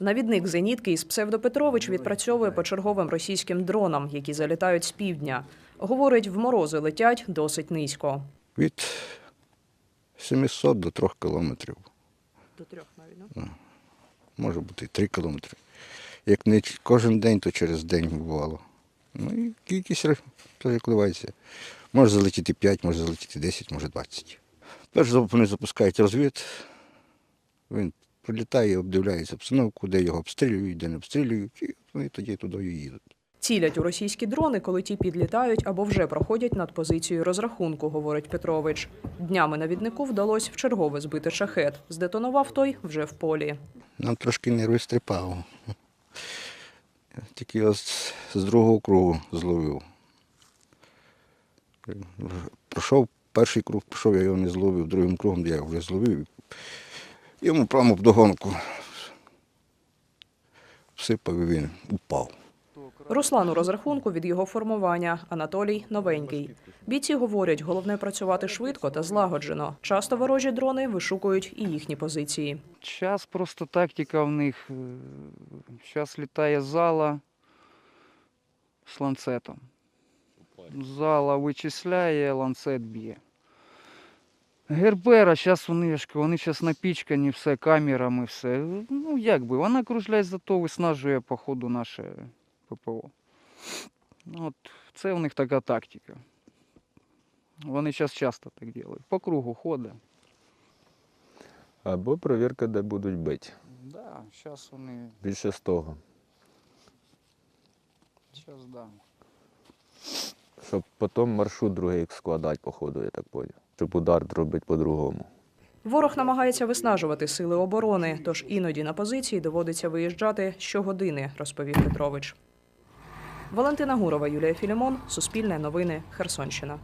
Навідник зенітки із псевдопетрович відпрацьовує по черговим російським дронам, які залітають з півдня. Говорить, в морози летять досить низько. Від 700 до 3 кілометрів. До трьох навіть. ну? Може бути і 3 кілометри. Як не кожен день, то через день бувало. Ну і кількість ре- перекливається. Може залетіти 5, може залетіти 10, може 20. Перш за вони запускають розвід. Він прилітає, обдивляється обстановку, де його обстрілюють, де не обстрілюють, і вони тоді туди їдуть. Цілять у російські дрони, коли ті підлітають або вже проходять над позицією розрахунку, говорить Петрович. Днями навіднику вдалося вчергове збити шахет. Здетонував той вже в полі. Нам трошки нерви стріпало. Тільки ось з другого кругу зловив. Пройшов перший круг, пішов, я його не зловив, другим кругом я вже зловив. Йому прямо в догонку. Всипав і він упав. Руслан у розрахунку від його формування, Анатолій новенький. Бійці говорять, головне працювати швидко та злагоджено. Часто ворожі дрони вишукують і їхні позиції. Час просто тактика в них. Зараз літає зала з ланцетом. Зала вичисляє, ланцет б'є. Гербера, зараз вони, ж вони зараз напічкані все камерами, все. Ну як би, вона кружляє, зато виснажує по ходу наше ППО. Ну, От це у них така тактика. Вони зараз часто так роблять. По кругу ходить. Або перевірка, де будуть бити. Да, зараз вони. Більше з того. Зараз да. Щоб потім маршрут другий складати, по ходу, я так поняв. Щоб удар робити по-другому. Ворог намагається виснажувати сили оборони, тож іноді на позиції доводиться виїжджати щогодини, розповів Петрович. Валентина Гурова, Юлія Філімон, Суспільне новини, Херсонщина.